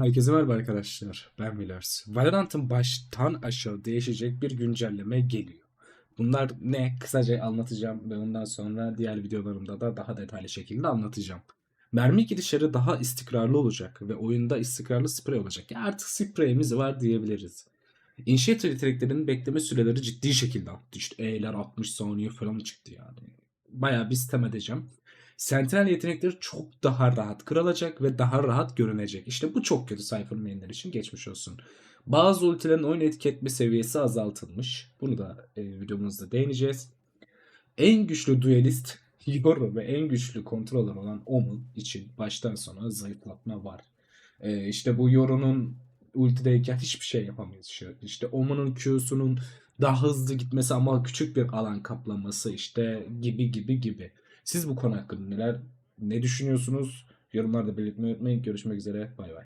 Herkese merhaba arkadaşlar. Ben Millers. Valorant'ın baştan aşağı değişecek bir güncelleme geliyor. Bunlar ne? Kısaca anlatacağım ve ondan sonra diğer videolarımda da daha detaylı şekilde anlatacağım. Mermi girişleri daha istikrarlı olacak ve oyunda istikrarlı sprey olacak. Ya artık spreyimiz var diyebiliriz. İnşaat yeteneklerinin bekleme süreleri ciddi şekilde arttı. İşte E'ler 60 saniye falan çıktı yani. Bayağı bir sistem edeceğim. Sentinel yetenekleri çok daha rahat kırılacak ve daha rahat görünecek. İşte bu çok kötü Cypher mainler için geçmiş olsun. Bazı ultilerin oyun etki seviyesi azaltılmış. Bunu da e, videomuzda değineceğiz. En güçlü duelist Yoro ve en güçlü kontroller olan Omen için baştan sona zayıflatma var. E, işte bu Yoro'nun ultideyken hiçbir şey yapamayız. İşte- Omen'ın Q'sunun daha hızlı gitmesi ama küçük bir alan kaplaması işte gibi gibi gibi. Siz bu konu hakkında neler ne düşünüyorsunuz? Yorumlarda belirtmeyi unutmayın. Görüşmek üzere. Bay bay.